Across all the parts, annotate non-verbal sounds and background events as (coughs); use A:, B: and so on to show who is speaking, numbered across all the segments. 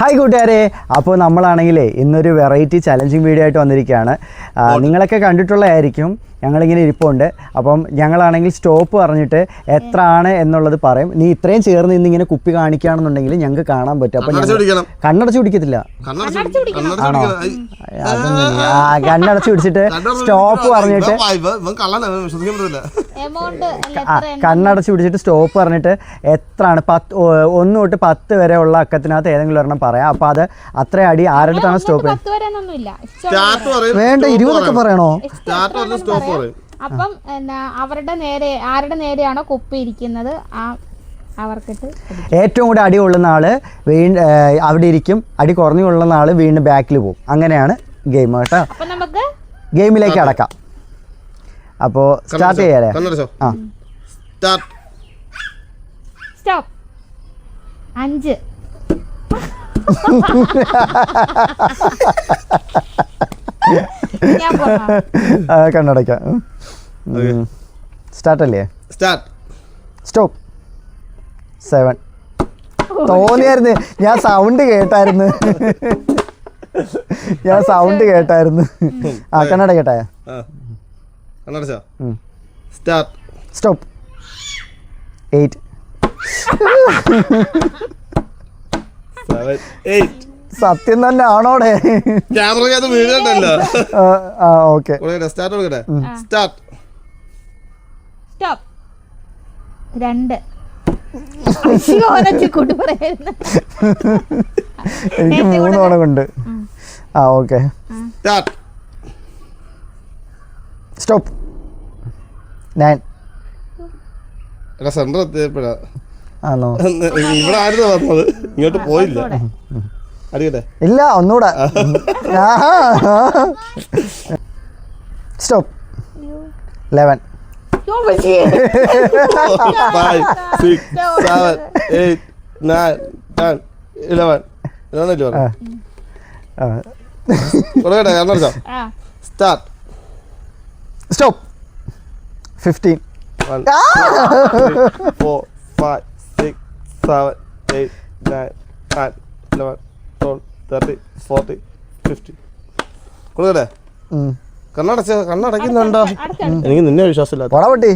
A: Hi കൂട്ടുകാരെ അപ്പോൾ നമ്മളാണെങ്കിൽ ഇന്നൊരു വെറൈറ്റി ചലഞ്ചിങ് വീഡിയോ ആയിട്ട് വന്നിരിക്കുകയാണ് നിങ്ങളൊക്കെ കണ്ടിട്ടുള്ളതായിരിക്കും ഞങ്ങളിങ്ങനെ ഇരിപ്പുണ്ട് അപ്പം ഞങ്ങളാണെങ്കിൽ സ്റ്റോപ്പ് പറഞ്ഞിട്ട് എത്ര ആണ് എന്നുള്ളത് പറയും നീ ഇത്രയും ചേർന്ന് ഇന്ന് ഇങ്ങനെ കുപ്പി കാണിക്കുകയാണെന്നുണ്ടെങ്കിൽ ഞങ്ങൾക്ക് കാണാൻ പറ്റും അപ്പം കണ്ണടച്ച് പിടിക്കത്തില്ല ആണോ കണ്ണടച്ച് പിടിച്ചിട്ട് സ്റ്റോപ്പ് പറഞ്ഞിട്ട് കണ്ണടച്ച് പിടിച്ചിട്ട് സ്റ്റോപ്പ് പറഞ്ഞിട്ട് എത്ര ആണ് പത്ത് ഒന്ന് തൊട്ട് പത്ത് വരെ ഉള്ള അക്കത്തിനകത്ത് ഏതെങ്കിലും ഒരെണ്ണം പറയാം അപ്പൊ അത് അത്ര അടി ആരുടെ അടുത്താണ് സ്റ്റോപ്പ് വേണ്ട ഇരുപതൊക്കെ പറയണോ
B: സ്റ്റോപ്പ്
C: അപ്പം എന്നാ അവരുടെ നേരെ ആരുടെ നേരെയാണോ കുപ്പി ഇരിക്കുന്നത് ആ അവർക്കിട്ട്
A: ഏറ്റവും കൂടെ അടി കൊള്ളുന്ന ആള് വീണ്ടും അവിടെ ഇരിക്കും അടി കുറഞ്ഞു കൊള്ളുന്ന ആള് വീണ്ടും ബാക്കിൽ പോകും അങ്ങനെയാണ് ഗെയിം കേട്ടോ
C: അപ്പൊ നമുക്ക് ഗെയിമിലേക്ക് അടക്കാം
A: അപ്പോ സ്റ്റാർട്ട് ചെയ്യാലേ
B: ആ സ്റ്റാർട്ട്
C: സ്റ്റോപ്പ് അഞ്ച്
A: (laughs)
C: (laughs)
A: കണ്ണടയ്ക്കാം സ്റ്റാർട്ട് അല്ലേ
B: സ്റ്റാർട്ട് സ്റ്റോപ്പ്
A: സെവൻ തോന്നിയായിരുന്നു ഞാൻ സൗണ്ട് കേട്ടായിരുന്നു (laughs) ഞാൻ സൗണ്ട് കേട്ടായിരുന്നു ആ കണ്ണട കേട്ടാ start stop eight
B: seven eight
A: സത്യം തന്നെ ആണോടെ
B: വീഴണ്ടല്ലോ സ്റ്റാർട്ട് സ്റ്റോപ്പ്
C: രണ്ട്
A: എനിക്ക് മൂന്ന് കൊണ്ട് ആ ഓക്കെ സ്റ്റോപ്പ് നയൻ
B: സെന്റർ എത്തിയപ്പോഴാ ഇവിടെ ആയിരുന്നു പറഞ്ഞത് ഇങ്ങോട്ട് പോയില്ല
A: ഇല്ല ഒന്നുകൂടെ stop eleven stop fifteen
B: four five six seven eight nine ten eleven twelve thirty forty fifty കൊടുക്കല്ലേ
A: കണ്ണടച്ച കണ്ണടയ്ക്കുന്നുണ്ടോ എനിക്ക് നിന്നെ വിശ്വാസമില്ല പടവട്ടി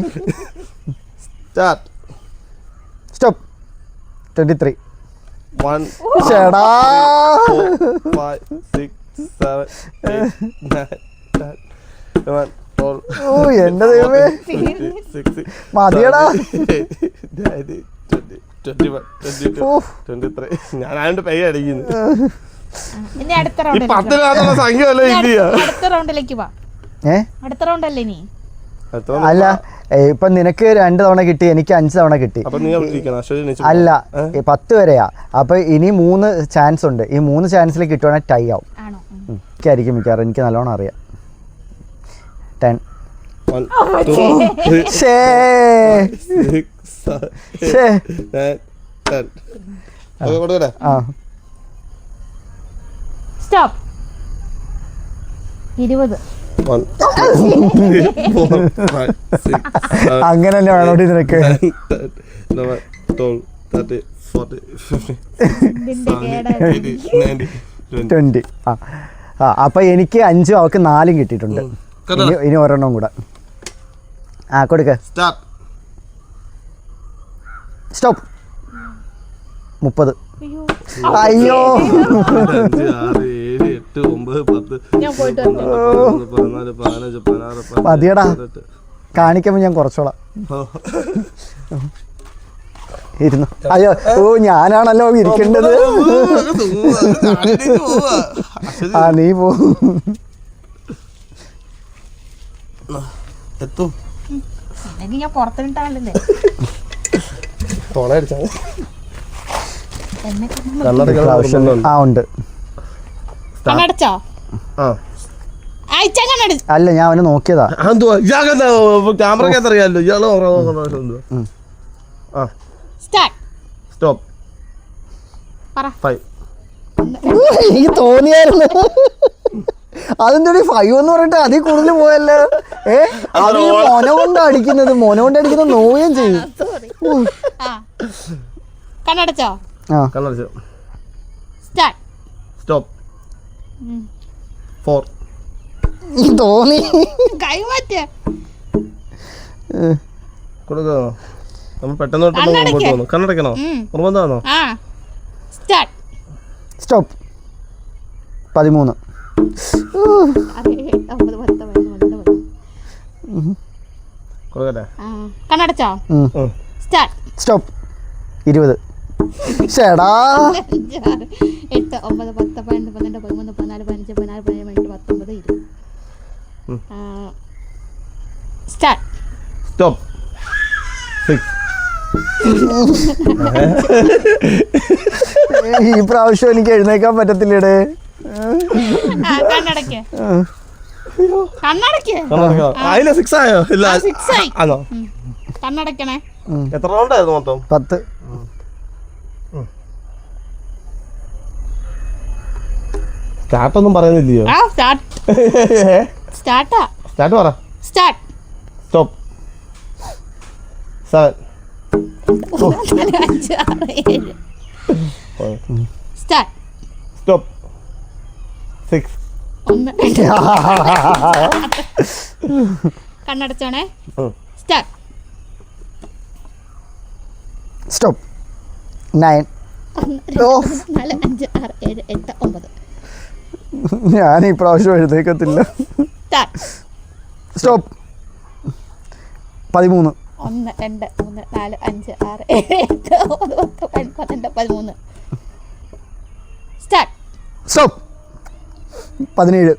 A: start stop twenty three one ചേടാ
B: ഫൈവ് സിക്സ് സെവൻ നയൻ
A: ഓ എൻ്റെ ദൈവമേ മതിയടാ
B: അല്ല
C: അടുത്ത റൗണ്ടിലേക്ക് വാ അടുത്ത
A: അല്ല ഇപ്പൊ നിനക്ക് രണ്ട് തവണ കിട്ടി എനിക്ക് അഞ്ച് തവണ കിട്ടി അല്ല പത്ത് വരെയാ അപ്പൊ ഇനി മൂന്ന് ചാൻസ് ഉണ്ട് ഈ മൂന്ന് ചാൻസിൽ കിട്ടുവാണെങ്കിൽ ടൈ ആവും എനിക്കായിരിക്കും മിക്കവാറും എനിക്ക് നല്ലോണം അറിയാം ten
B: One, oh two, three, (laughs)
A: six,
B: seven, nine, ten. അത് കൊടുക്കട്ടെ
C: സ്റ്റോപ്പ് ഇരുപത്
B: അങ്ങനെ തന്നെ വേണോടി നിനക്ക്
A: ട്വന്റി ആ അപ്പൊ എനിക്ക് അഞ്ചും അവക്ക് നാലും കിട്ടിയിട്ടുണ്ട് ഇനി ഒരെണ്ണം കൂടെ ആ കൊടുക്ക് സ്റ്റോപ്പ് സ്റ്റോപ്പ് മുപ്പത് അയ്യോ മതിയടാ കാണിക്കുമ്പോ ഞാൻ കുറച്ചോളാം ഇരുന്നു അയ്യോ ഓ ഞാനാണല്ലോ ഇരിക്കേണ്ടത് (laughs) ആ നീ പോ
B: എത്തും
C: ആ
A: ഉണ്ട് അല്ല ഞാൻ അവനെ നോക്കിയതാ
B: ക്യാമറക്കറിയാലോ ഇയാള് സ്റ്റോപ്പ്
A: തോന്നിയായിരുന്നു അതെന്തൊരു ഫൈവ് എന്ന് പറഞ്ഞിട്ട് അതിൽ കൂടുതൽ പോയല്ലോ ഏ അത് മോന കൊണ്ട് അടിക്കുന്നത് മോന കൊണ്ട് അടിക്കുന്നത് നോവുകയും ചെയ്യും
C: കണ്ണടച്ചോ
B: ആ കണ്ണടച്ചോ സ്റ്റാർട്ട് സ്റ്റോപ്പ് ഫോർ
A: തോന്നി
C: കൈമാറ്റ
B: കൊടുക്കോ നമ്മൾ പെട്ടെന്ന് പെട്ടെന്ന് മുമ്പോട്ട് പോകുന്നു കണ്ണടക്കണോ നിർബന്ധമാണോ
C: സ്റ്റാർട്ട് സ്റ്റോപ്പ്
A: പതിമൂന്ന് സ്റ്റോപ്പ് ഇരുപത് ചേടാ
C: എട്ട് ഒമ്പത് പത്ത് പന്ത്രണ്ട് പന്ത്രണ്ട് പതിമൂന്ന് പതിനാല് പതിനഞ്ച് പതിനാറ് പതിനേഴ് പതിനെട്ട് പത്തൊമ്പത് ഇരുപത് സ്റ്റാർട്ട്
B: സ്റ്റോപ്പ്
A: ഈ പ്രാവശ്യം എനിക്ക് എഴുന്നേക്കാൻ പറ്റത്തില്ലേടേ
C: കണ്ണടക്കേ കണ്ണടക്കേ
B: അതില് സിക്സ് ആയോ
C: ഇല്ല സിക്സ് ആയി ആണോ കണ്ണടക്കണേ
B: എത്ര റൗണ്ട് ആയിരുന്നു മൊത്തം
A: പത്ത് സ്റ്റാർട്ട് ഒന്നും പറയുന്നില്ലയോ
C: ആ സ്റ്റാർട്ട് സ്റ്റാർട്ടാ സ്റ്റാർട്ട് പറ start stop seven start six (laughs) കണ്ണടച്ചോണേ start
A: stop nine
C: നാല് അഞ്ച് ആറ് ഏഴ് എട്ട് ഒമ്പത്
A: ഞാൻ ഈ പ്രാവശ്യം എഴുതേക്കത്തില്ല സ്റ്റോപ്പ് പതിമൂന്ന്
C: ഒന്ന് രണ്ട് മൂന്ന് നാല് അഞ്ച് ആറ് ഏഴ് എട്ട് ഒമ്പത് പത്ത് പന്ത്രണ്ട് പതിമൂന്ന് സ്റ്റാർട്ട്
A: സ്റ്റോപ്പ് പതിനേഴ്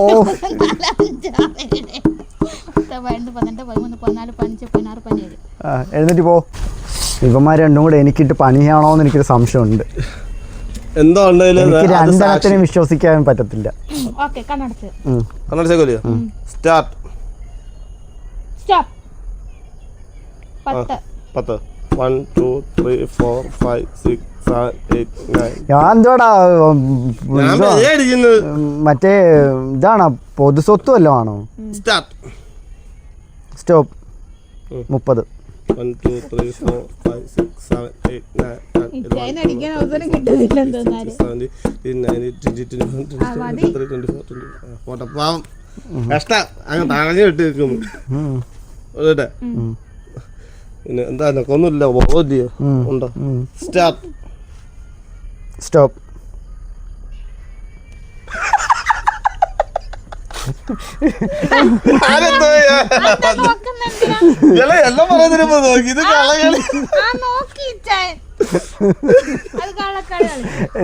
A: ഓ എഴുന്നേറ്റ് പോ ഇവന്മാർ രണ്ടും കൂടെ എനിക്കിട്ട് പണിയാണോ എന്ന് എനിക്കൊരു സംശയമുണ്ട് എന്തോ എനിക്ക് രണ്ടെണ്ണത്തിനും വിശ്വസിക്കാൻ പറ്റത്തില്ല
B: സ്റ്റാർട്ട് പത്ത് one two three four five six
A: ഞാൻ എന്തോടാ മറ്റേ ഇതാണോ പൊതു സ്വത്ത് വല്ലതും ആണോ സ്റ്റോപ്പ് മുപ്പത്
B: പിന്നെ എന്താ കൊന്നില്ല ഉണ്ടോ സ്റ്റാർട്ട് സ്റ്റോപ്പ് എല്ലാം
C: നോക്കി ഇത്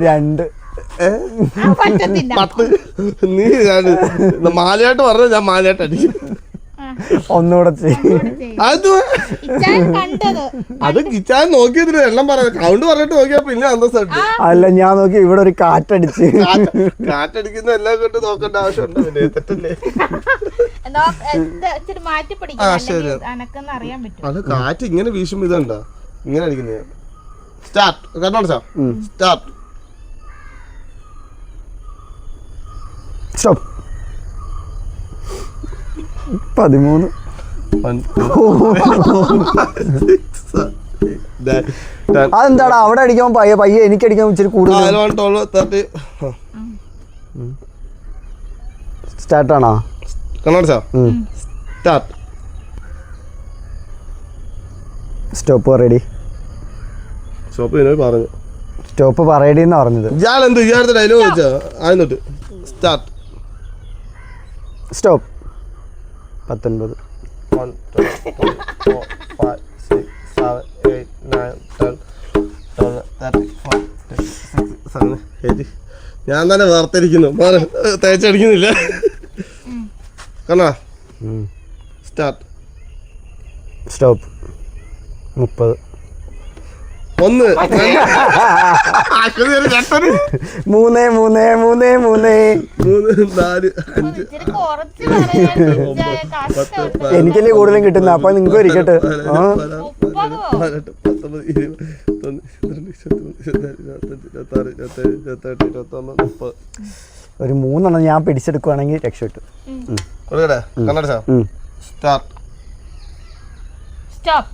A: രണ്ട്
B: നീ മാലയായിട്ട് പറഞ്ഞ ഞാൻ മാലയായിട്ട് അടിക്കും ഒന്നുകൂടെ അത് ഞാൻ നോക്കിയതിന് എല്ലാം പറയാം കൗണ്ട് പറഞ്ഞിട്ട് നോക്കിയാ പിന്നെ അന്തസ്സായിട്ട്
A: അല്ല ഞാൻ നോക്കി ഇവിടെ ഒരു കാറ്റടിച്ച്
B: കാറ്റടിക്കുന്ന എല്ലാം കൊണ്ട് നോക്കേണ്ട ആവശ്യമുണ്ടോ തെറ്റല്ലേ അത് കാറ്റ് ഇങ്ങനെ വീശുമ്പോ ഇതുണ്ടോ ഇങ്ങനെ അടിക്കുന്നത് സ്റ്റാർട്ട് സ്റ്റാർട്ട്
A: സ്റ്റോപ്പ് പതിമൂന്ന് (laughs) അതെന്താടാ അവിടെ അടിക്കാൻ പയ്യ പയ്യ എനിക്ക് അടിക്കാൻ ഇച്ചിരി
B: കൂടുതൽ സ്റ്റാർട്ടാണോ സ്റ്റാർട്ട്
A: സ്റ്റോപ്പ് റെഡി
B: സ്റ്റോപ്പ് പറഞ്ഞു
A: സ്റ്റോപ്പ് പറയടി എന്ന് പറഞ്ഞത്
B: ഇയാൾ എന്ത് ഇയാളുടെ ഡയലോഗ് വെച്ചാ ആദ്യം സ്റ്റാർട്ട്
A: സ്റ്റോപ്പ് പത്തൊൻപത്
B: one two four five six seven eight nine ten thirty four six seven eight ഞാൻ തന്നെ വേർത്തിരിക്കുന്നു തേച്ചടിക്കുന്നില്ല കണ്ണാ സ്റ്റാർട്ട്
A: സ്റ്റോപ്പ് മുപ്പത് ഒന്ന് (laughs) മൂന്ന് മൂന്ന് മൂന്ന് മൂന്ന് മൂന്ന്
C: നാല് അഞ്ച്
A: എനിക്കല്ലേ കൂടുതലും കിട്ടുന്ന അപ്പൊ നിങ്ങൾക്ക് ഒരിക്കട്ടെ ഒരു മൂന്നെണ്ണം ഞാൻ പിടിച്ചെടുക്കുവാണെങ്കിൽ രക്ഷപ്പെട്ടു
B: സ്റ്റാർട്ട് സ്റ്റോപ്പ്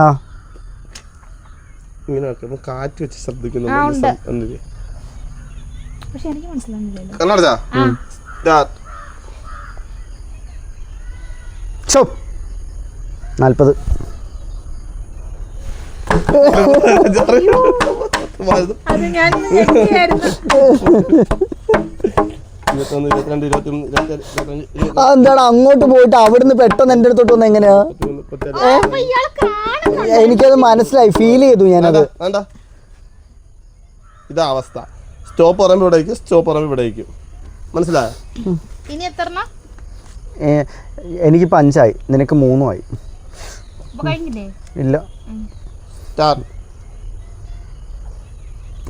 B: ആ ഇങ്ങനെ കാറ്റ് വെച്ച് ശബ്ദിക്കുന്നു
C: പക്ഷെ എനിക്ക് മനസ്സിലാവുന്നില്ല നാൽപ്പത് (laughs) അത് ഞാൻ (laughs) (laughs)
A: എന്താണ് അങ്ങോട്ട് പോയിട്ട് അവിടുന്ന് പെട്ടെന്ന് എന്റെ അടുത്തോട്ട് വന്ന എങ്ങനെയാ എനിക്കത് മനസ്സിലായി ഫീൽ ചെയ്തു ഞാനത്
B: ഇതാ അവസ്ഥ സ്റ്റോപ്പ് പറയുമ്പോ ഇവിടെ സ്റ്റോപ്പ് പറയുമ്പോ ഇവിടെ മനസ്സിലായ
A: എനിക്ക് പഞ്ചായി നിനക്ക് മൂന്നുമായി ഇല്ല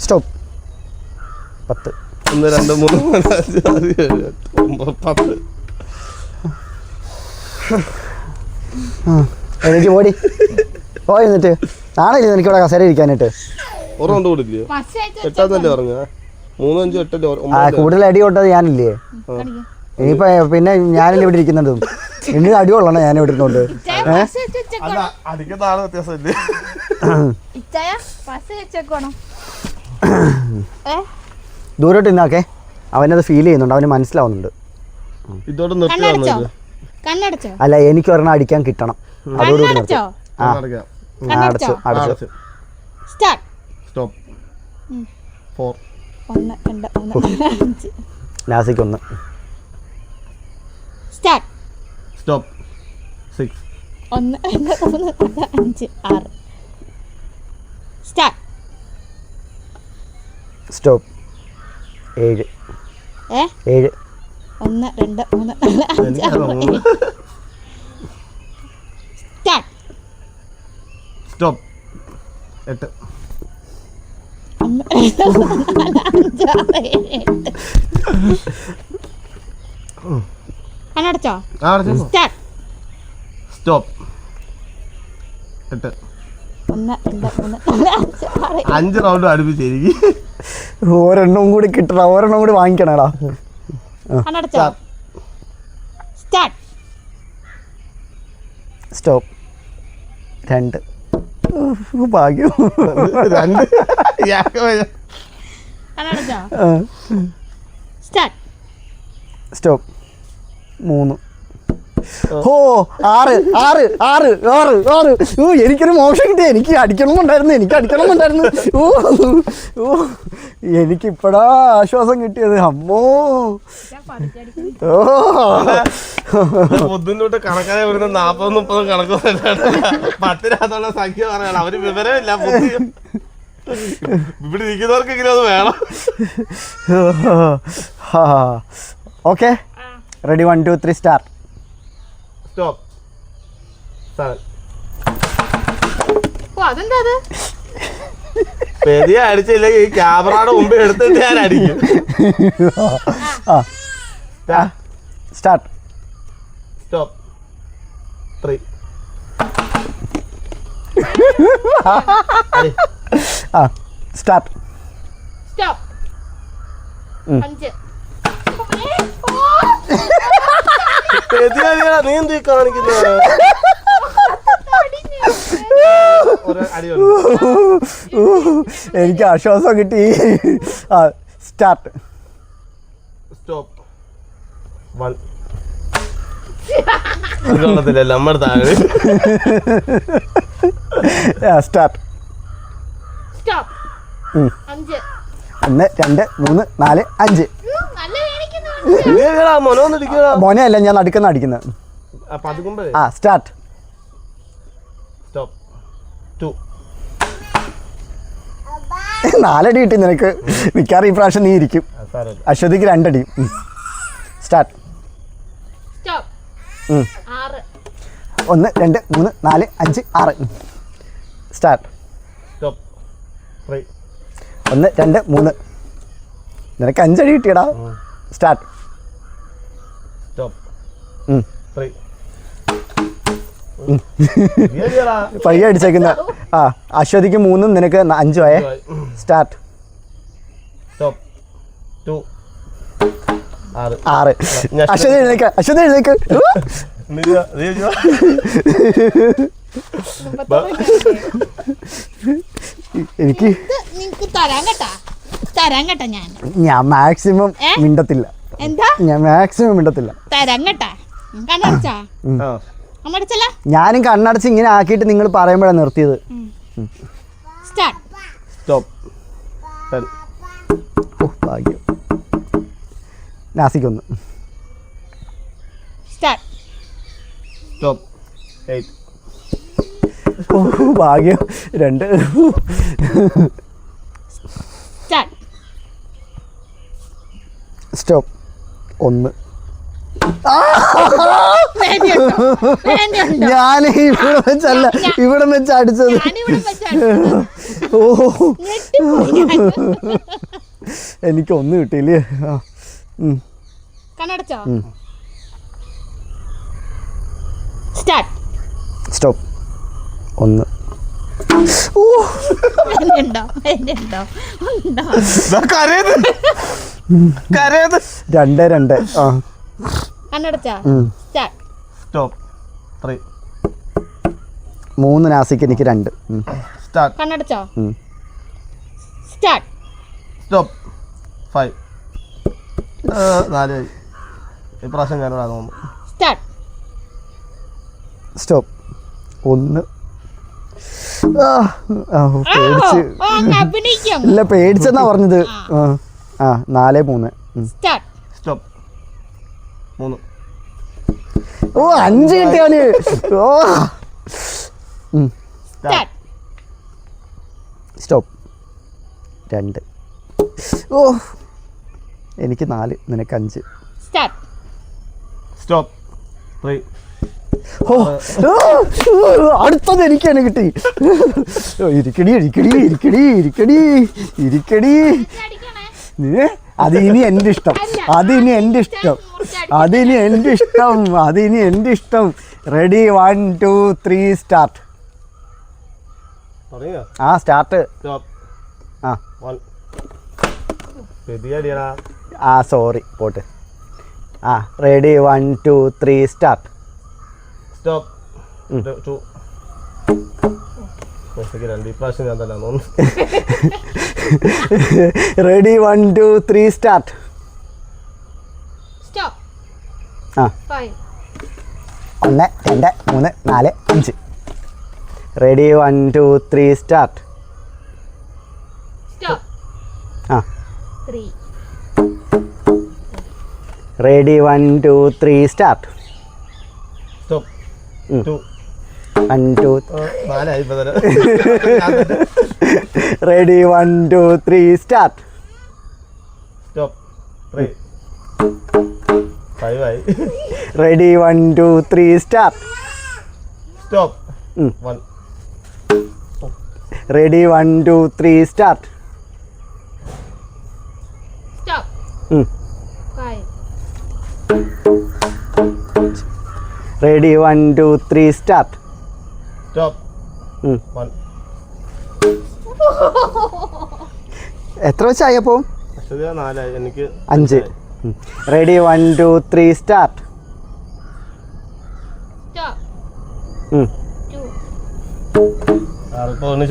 A: സ്റ്റോപ്പ് പത്ത്
B: ഒന്ന് രണ്ട് മൂന്ന് (laughs) പത്ത്
A: എനിക്ക് ഓടി ഓ എന്നിട്ട് നാളെ നിനക്ക് ഇവിടെ കസേര ഇരിക്കാനായിട്ട്
B: ഓർമ്മ പറഞ്ഞ
A: കൂടുതൽ അടി കൊട്ടത് ഞാനില്ലേ ഇനിയിപ്പോ പിന്നെ ഞാനല്ലേ ഇവിടെ ഇരിക്കുന്നുണ്ട് ഇനി അടി കൊള്ളണം ഞാൻ ഇവിടെ ഇരുന്നോണ്ട് ഏഹ് (coughs) ദൂരോട്ട് നിന്നാക്കേ അവനത് ഫീൽ ചെയ്യുന്നുണ്ട് അവന് മനസ്സിലാവുന്നുണ്ട് കണ്ണടച്ചോ അല്ല എനിക്ക് ഒരെണ്ണം അടിക്കാൻ കിട്ടണം
C: അതോടുകൂടി സ്റ്റാർട്ട് സ്റ്റോപ്പ് ഒന്ന് നാസിക്ക് ഒന്ന് സ്റ്റാർട്ട് സ്റ്റോപ്പ് സ്റ്റാർട്ട്
A: സ്റ്റോപ്പ് ഏഴ് ഏഴ്
C: ഒന്ന് രണ്ട് മൂന്ന് നാല് അഞ്ച്
B: സ്റ്റോപ്പ് എട്ട് സ്റ്റോപ്പ് എട്ട് അഞ്ച് റൗണ്ട് അടുപ്പിച്ച് എനിക്ക്
A: ഒരെണ്ണം കൂടി കിട്ടണം ഒരെണ്ണം കൂടി വാങ്ങിക്കണടാ സ്റ്റാർട്ട് സ്റ്റോപ്പ് രണ്ട് ഭാഗ്യം
B: രണ്ട്
C: സ്റ്റാർട്ട്
A: സ്റ്റോപ്പ് മൂന്ന് ഓ ആറ് ആറ് ആറ് ആറ് ആറ് ഓ എനിക്കൊരു മോശം കിട്ടിയ എനിക്ക് അടിക്കണമെന്നുണ്ടായിരുന്നു എനിക്ക് അടിക്കണമെന്നുണ്ടായിരുന്നു ഓ ഓ എനിക്കിപ്പോഴാ ആശ്വാസം കിട്ടിയത് അമ്മോ ഓ
B: മുദ്ദൂട്ട് കണക്കാതെ വരുന്ന നാപ്പതും മുപ്പതും കണക്കൊന്നും (laughs) പത്തിനകത്തുള്ള സംഖ്യ പറയണം അവര് വിവരമില്ല ഇവിടെ ഇരിക്കുന്നവർക്ക് ഇങ്ങനെ അത് വേണം
A: okay ready one two three start
B: stop seven ഓ അതെന്താ അത് പെരി ഈ ക്യാമറയുടെ മുമ്പ് എടുത്തിട്ട് ഞാൻ അടിക്കും ആ സ്റ്റാർട്ട് സ്റ്റോപ്പ് ത്രീ
A: ആ സ്റ്റാർട്ട്
C: സ്റ്റോപ്പ് അഞ്ച് ഓ
B: (laughs)
A: എനിക്ക് ആശ്വാസം കിട്ടി സ്റ്റാർട്ട്
B: സ്റ്റോപ്പ് വൺ നമ്മുടെ താഴെ
A: സ്റ്റാർട്ട് ഒന്ന് രണ്ട് മൂന്ന് നാല് അഞ്ച് മോനല്ല ഞാൻ നടുക്കുന്ന അടിക്കുന്നത് ആ സ്റ്റാർട്ട് നാലടി കിട്ടി നിനക്ക് മിക്കാറ് ഈ പ്രാവശ്യം നീ ഇരിക്കും അശ്വതിക്ക് രണ്ടടി സ്റ്റാർട്ട് ഒന്ന് രണ്ട് മൂന്ന് നാല് അഞ്ച് ആറ് സ്റ്റാർട്ട് ഒന്ന് രണ്ട് മൂന്ന് നിനക്ക് അഞ്ചടി കിട്ടിയടാ സ്റ്റാർട്ട് പയ്യ അടിച്ചേക്കുന്ന ആ അശ്വതിക്ക് മൂന്നും നിനക്ക് അഞ്ചു ആയേ സ്റ്റാർട്ട് ആറ് അശ്വതി എഴുന്നേക്ക അശ്വതി എഴുന്നേക്ക് എനിക്ക്
C: തരാൻ കേട്ടാ തരാം കേട്ടോ ഞാൻ
A: ഞാൻ മാക്സിമം മിണ്ടത്തില്ല എന്താ ഞാൻ മാക്സിമം മിണ്ടത്തില്ല തരാം കേട്ടാ ഞാനും കണ്ണടച്ച് ഇങ്ങനെ ആക്കിയിട്ട് നിങ്ങൾ പറയുമ്പോഴാണ് നിർത്തിയത്
C: സ്റ്റാർട്ട്
B: സ്റ്റോപ്പ്
A: നാസിക്കൊന്ന് സ്റ്റാർട്ട് സ്റ്റോപ്പ് ഭാഗ്യം രണ്ട് സ്റ്റാർട്ട് സ്റ്റോപ്പ് ഒന്ന് ഞാൻ ഇവിടെ വെച്ചല്ല ഇവിടെ വെച്ച് അടിച്ചത് ഓ എനിക്ക് ഒന്ന് കിട്ടിയില്ലേ സ്റ്റോപ്പ് ഒന്ന് രണ്ട് രണ്ട് സ്റ്റോപ്പ് മൂന്ന് നാസിക്ക് എനിക്ക് രണ്ട്
C: കണ്ണടച്ചോ സ്റ്റാർട്ട്
B: സ്റ്റോപ്പ് ഫൈവ് നാല് ഇപ്രാവശ്യം
C: സ്റ്റാർട്ട്
A: സ്റ്റോപ്പ് ഒന്ന് പേടിച്ച് ഇല്ല പേടിച്ചെന്നാ പറഞ്ഞത് ആ നാല് മൂന്ന്
B: സ്റ്റോപ്പ് മൂന്ന്
A: ഓ അഞ്ച് കിട്ടിയവന് ഓ സ്റ്റോപ്പ് രണ്ട് ഓ എനിക്ക് നാല് നിനക്ക് അഞ്ച്
B: സ്റ്റോപ്പ് ത്രീ
A: ഓ അടുത്തത് എനിക്ക് തന്നെ കിട്ടി ഇരിക്കടി ഇരിക്കടി ഇരിക്കടി ഇരിക്കടി ഇരിക്കടി അത് ഇനി എൻ്റെ ഇഷ്ടം അതിനി എൻ്റെ ഇഷ്ടം അതിനി എൻ്റെ ഇഷ്ടം അതിനി എൻ്റെ ഇഷ്ടം ready one two three start ആ സ്റ്റാർട്ട് ആ ആ സോറി പോട്ട് ആ ready one two three start
B: stop two
A: ready one two three start ഒന്ന് രണ്ട് മൂന്ന് നാല് അഞ്ച് ready one two three start ആ ready one two three start one two ready one two three start ready one two three start ready one two three start ready one two three start എത്ര വെച്ചായപ്പോ എനിക്ക് അഞ്ച് ready one two three start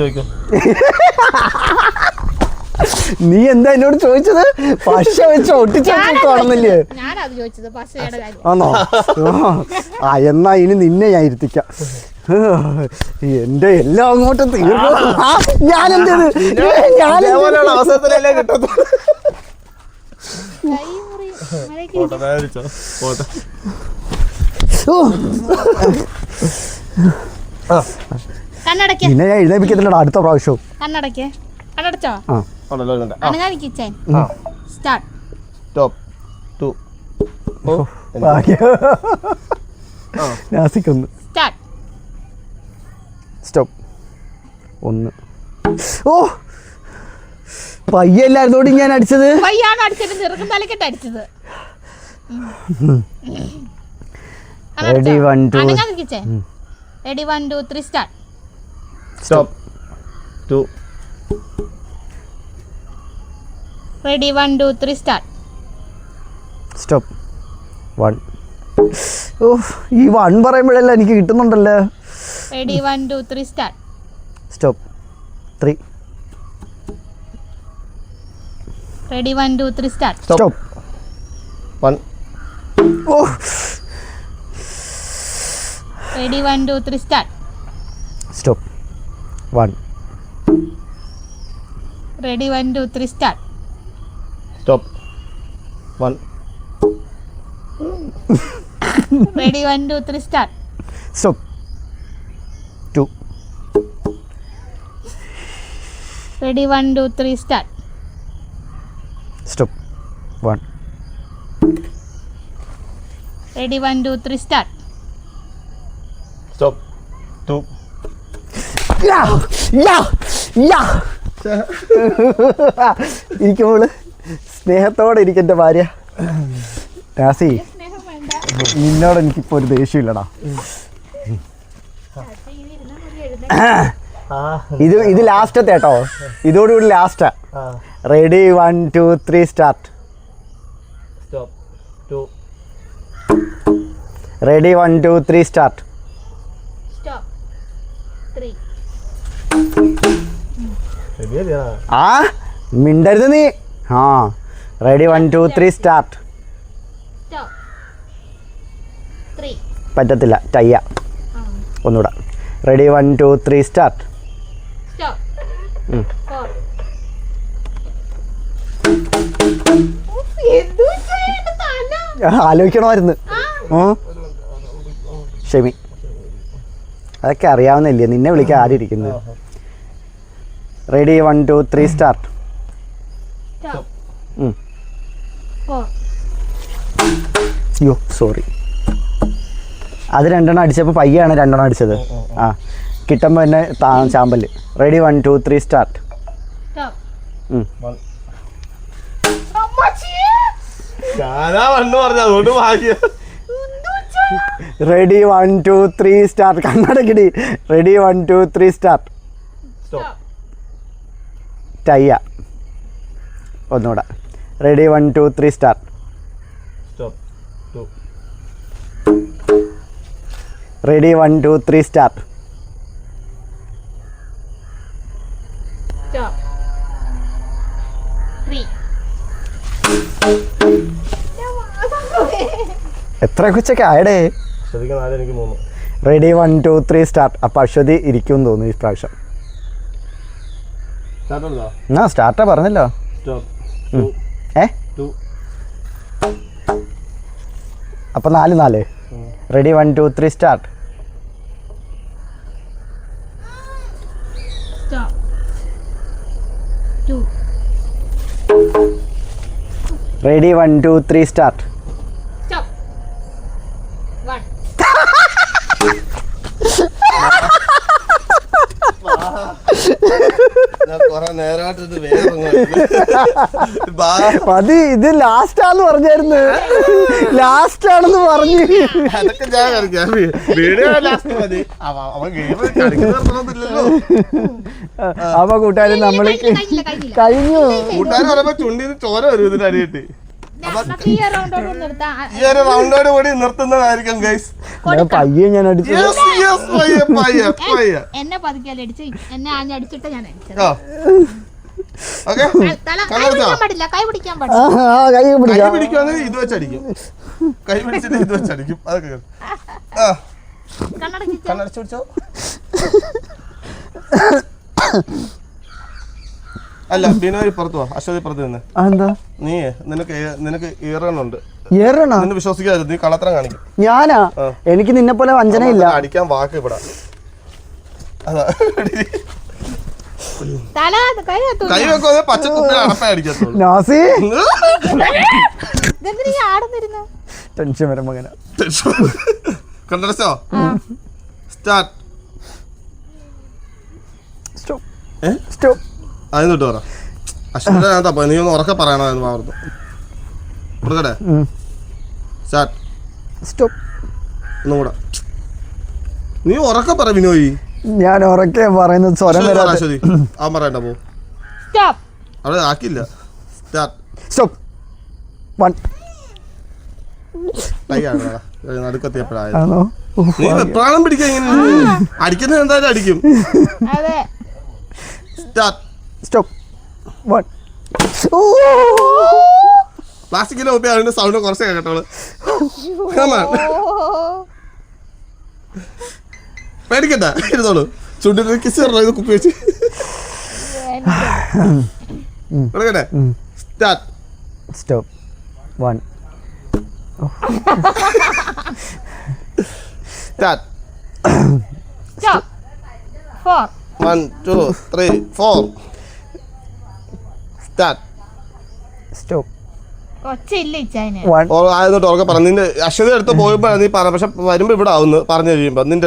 A: ചോദിക്കും നീ എന്താ എന്നോട് ചോദിച്ചത് പശ വെച്ച് ഒട്ടിച്ചോട്ടില്ലേ
C: ഞാനത് ചോദിച്ചത് പശയുടെ കാര്യം
A: ആണോ ആ എന്നാ ഇനി നിന്നെ ഞാൻ ഇരുത്തിക്കാം എന്റെ എല്ലാം അങ്ങോട്ടും തീർന്നു ഞാൻ എന്തേത്
B: ഞാൻ അവസരത്തിലല്ലേ കിട്ടത്തു
A: പിന്നെ ഞാൻ എഴുന്നേപ്പിക്കത്തില്ലടാ അടുത്ത പ്രാവശ്യവും
C: കണ്ണടക്കേ കണ്ണടച്ചോ ആ ഉണ്ടല്ലോ സ്റ്റാർട്ട്
B: ടു
A: ഒന്ന് സ്റ്റാർട്ട് സ്റ്റോപ്പ് ഒന്ന് ഓ പയ്യല്ലായിരുന്നോട് ഞാൻ അടിച്ചത്
C: അടിച്ചത് അടിച്ചത് ready one two ready one two three start
B: stop two
C: ready one two three start
A: stop one ഓ ഈ വൺ പറയുമ്പോഴല്ല എനിക്ക് കിട്ടുന്നുണ്ടല്ലോ
C: ready one two three start
A: stop three
C: ready one two three start
A: stop one ഓ
C: ready one two three start
A: stop one
C: ready one two three start
B: stop one
C: ready one two three start
A: stop two
C: ready one two three start
A: stop one
C: ready one two three start
B: stop two
A: യാ യാ യാ ഇരിക്കുമ്പോൾ സ്നേഹത്തോടെ ഇരിക്കും എന്റെ ഭാര്യ രാസി നിന്നോട് എനിക്കിപ്പോ ഒരു ഇല്ലടാ ഇത് ഇത് ലാസ്റ്റത്തെ കേട്ടോ ഇതോടുകൂടി ലാസ്റ്റാ ready one two three start ready one two three start ആ മിണ്ടരുത് നീ ആ ready one two three start പറ്റത്തില്ല ടയ്യ ഒന്നുകൂടെ ready one two three start ആലോചിക്കണമായിരുന്നു ഷെമി അതൊക്കെ അറിയാവുന്നില്ലേ നിന്നെ വിളിക്കാൻ ആരിയിരിക്കുന്നത് ready one two three start അയ്യോ സോറി അത് രണ്ടെണ്ണം അടിച്ചപ്പോൾ പയ്യാണ് രണ്ടെണ്ണം അടിച്ചത് ആ കിട്ടുമ്പോൾ എന്നെ ചാമ്പൽ ready one two three start ready one two three start കണ്ണടക്കിടി ready one two three start ടയ്യ ഒന്നുകൂടെ ready one two three start ready one two three start എത്ര കൊച്ചൊക്കെ ആയടേ ready one two three start അപ്പൊ അശ്വതി ഇരിക്കും തോന്നുന്നു ഈ പ്രാവശ്യം ആ സ്റ്റാർട്ടാ പറഞ്ഞല്ലോ ഏ അപ്പം നാല് നാല് ready one two three start ready one two three start മതി ഇത് ലാസ്റ്റ് ആന്ന് പറഞ്ഞായിരുന്നു ലാസ്റ്റ് ആണെന്ന് പറഞ്ഞു അതൊക്കെ ഞാൻ അപ്പൊ കൂട്ടുകാരി നമ്മള് കഴിഞ്ഞു
B: കൂട്ടുകാരി ചോര വരും ഇതിന്റെ അരിയിട്ട് ഈ ഒരു റൗണ്ടോട് കൂടി നിർത്തുന്നതായിരിക്കും ഗൈസ്
A: പയ്യെ ഞാൻ അടിച്ചു
C: എന്നെ പതുക്കിയാലും അടിച്ചു എന്നെ ആഞ്ഞ അടിച്ചിട്ട് ഞാൻ അടിച്ചത് കൈ
B: പിടിക്കാന്ന് ഇത് വെച്ചടിക്കും കൈ പിടിച്ചിട്ട് ഇത് വെച്ചടിക്കും അതൊക്കെ കണ്ണടച്ചു പിടിച്ചോ (laughs) അല്ല പുറത്തു വാ അശ്വതി നിന്ന് എന്താ നീ നിനക്ക് നിനക്ക് ഈറണുണ്ട് ഈറണോ നിന്നെ വിശ്വസിക്കാതെ നീ കള്ളത്തരം കാണിക്കും
A: ഞാനാ എനിക്ക് നിന്നെ പോലെ വഞ്ചനയില്ല
B: അടിക്കാൻ വാക്ക് ഇവിടെ അതാ
C: സ്റ്റാർട്ട്
A: സ്റ്റോപ്പ് സ്റ്റോപ്പ്
B: അതിന് തൊട്ട് പറ അശ്വിനകത്ത് നീ ഒന്ന് ഉറക്കെ പറയണമായിരുന്നു അവിടുന്ന് കൊടുക്കട്ടെ സ്റ്റോപ്പ് ഒന്നും നീ ഉറക്കെ പറ വിനോയി
A: ഞാൻ ഉറക്കെ പറയുന്നത് സ്വരം വരാതെ അശ്വതി
B: അവൻ പറയണ്ട പോ സ്റ്റോപ്പ് അവിടെ ആക്കില്ല സ്റ്റാർട്ട്
A: സ്റ്റോപ്പ് വൺ
B: പിടിക്കാൻ അടിക്കുന്നത് എന്തായാലും അടിക്കും സ്റ്റാർട്ട്
A: സ്റ്റോപ്പ് വൺ
B: പ്ലാസ്റ്റിക്കിന്റെ കുപ്പി അതിന്റെ സൗണ്ട് കുറച്ച് കേട്ടോളൂ പേടിക്കണ്ട ഇരുന്നോളൂ ചുണ്ടിന് കിസ് തരണോ ഇത് കുപ്പി വെച്ച് തുടങ്ങട്ടെ start
A: stop one
B: start
C: stop four
B: one two three four നിന്റെ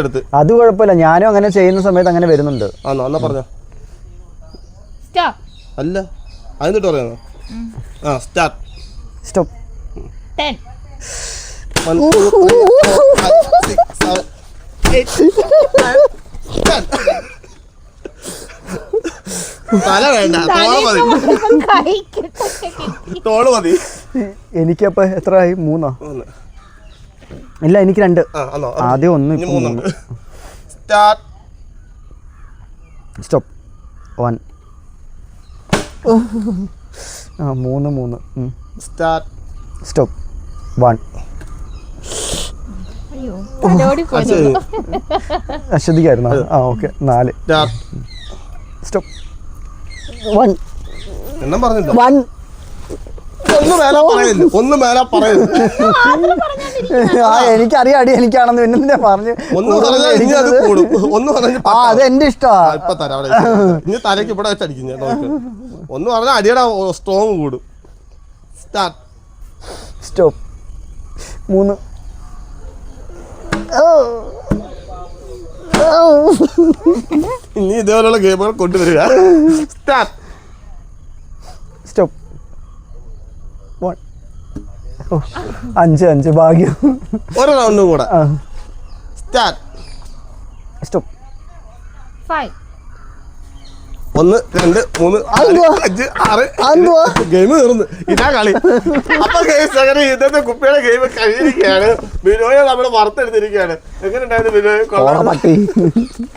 B: അടുത്ത്
A: അത് കുഴപ്പമില്ല ഞാനും അങ്ങനെ ചെയ്യുന്ന സമയത്ത് അങ്ങനെ വരുന്നുണ്ട്
B: തല വേണ്ട തോള് മതി തോള് മതി
A: എനിക്കപ്പോ എത്ര ആയി മൂന്നോ ഇല്ല എനിക്ക് രണ്ട് ആദ്യം ഒന്ന് സ്റ്റാർട്ട് സ്റ്റോപ്പ് വൺ ആ മൂന്ന് മൂന്ന് സ്റ്റാർട്ട് സ്റ്റോപ്പ് വൺ അശ്വതിക്കായിരുന്നു ആ ഓക്കെ നാല് സ്റ്റോപ്പ് വൺ എണ്ണം പറഞ്ഞില്ല വൺ
B: ഒന്ന് ഒന്ന്
A: എനിക്കാണെന്ന് പിന്നെ പറഞ്ഞു
B: ഒന്ന് ഇഷ്ടം കൂടും
A: ഒന്ന് പറഞ്ഞു ആ
B: നോക്ക് ഒന്ന് അടിയുടെ സ്ട്രോങ് കൂടും സ്റ്റാർട്ട്
A: സ്റ്റോപ്പ് മൂന്ന് ഓ
B: (laughs) ഇനി ഇതേപോലെയുള്ള ഗെയിമുകൾ കൊണ്ടുവരിക സ്റ്റാർട്ട്
A: സ്റ്റോപ്പ് വൺ അഞ്ച് അഞ്ച് ഭാഗ്യം
B: ഒരു റൗണ്ടും കൂടെ സ്റ്റാർട്ട്
A: സ്റ്റോപ്പ്
C: ഫൈവ്
B: ഒന്ന് രണ്ട് മൂന്ന് അഞ്ച് ആറ് ഗെയിം തീർന്നു ഇതാ കളി അപ്പൊ ഗെയിംസ് അങ്ങനെ ഇന്നത്തെ കുപ്പിയുടെ ഗെയിം കഴിഞ്ഞിരിക്കുകയാണ് ബിനോയെ നമ്മൾ വറുത്തെടുത്തിരിക്കുകയാണ് എങ്ങനെയുണ്ടായിരുന്നു
A: ഉണ്ടായിരുന്നു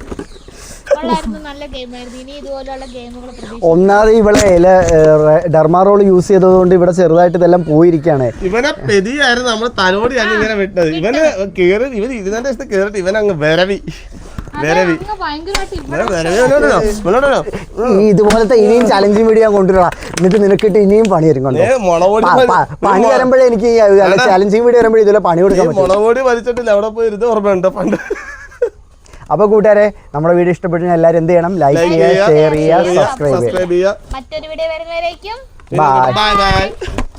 A: ഒന്നാമത് ഇവിടെ ഇല ഡർമാറോൾ യൂസ് ചെയ്തത് കൊണ്ട് ഇവിടെ ചെറുതായിട്ട് ഇതെല്ലാം പോയിരിക്കാണ്
B: ഇവനെ പെതിയായിരുന്നു നമ്മൾ തലോടിയാണ് ഇങ്ങനെ വിട്ടത് ഇവന് കേറി ഇവൻ ഇരുന്നതിന്റെ കേറിട്ട് ഇവൻ വരവി
A: ഇതുപോലത്തെ ഇനിയും ചലഞ്ചിങ് വീഡിയോ ഞാൻ കൊണ്ടുവരാ എന്നിട്ട് നിനക്കിട്ട് ഇനിയും പണി വരും പണി വരുമ്പോഴേ എനിക്ക് ചലഞ്ചിങ് വീഡിയോ വരുമ്പോഴേ ഇതുപോലെ പണി കൊടുക്കാൻ
B: മുളകോടി വലിച്ചിട്ടില്ല
A: കൂട്ടുകാരെ നമ്മുടെ വീഡിയോ ഇഷ്ടപ്പെട്ടാൽ എല്ലാരും എന്ത് ചെയ്യണം ലൈക്ക് ചെയ്യുക ഷെയർ ചെയ്യുക സബ്സ്ക്രൈബ് ചെയ്യുക മറ്റൊരു വീഡിയോ വരുന്നവരേക്കും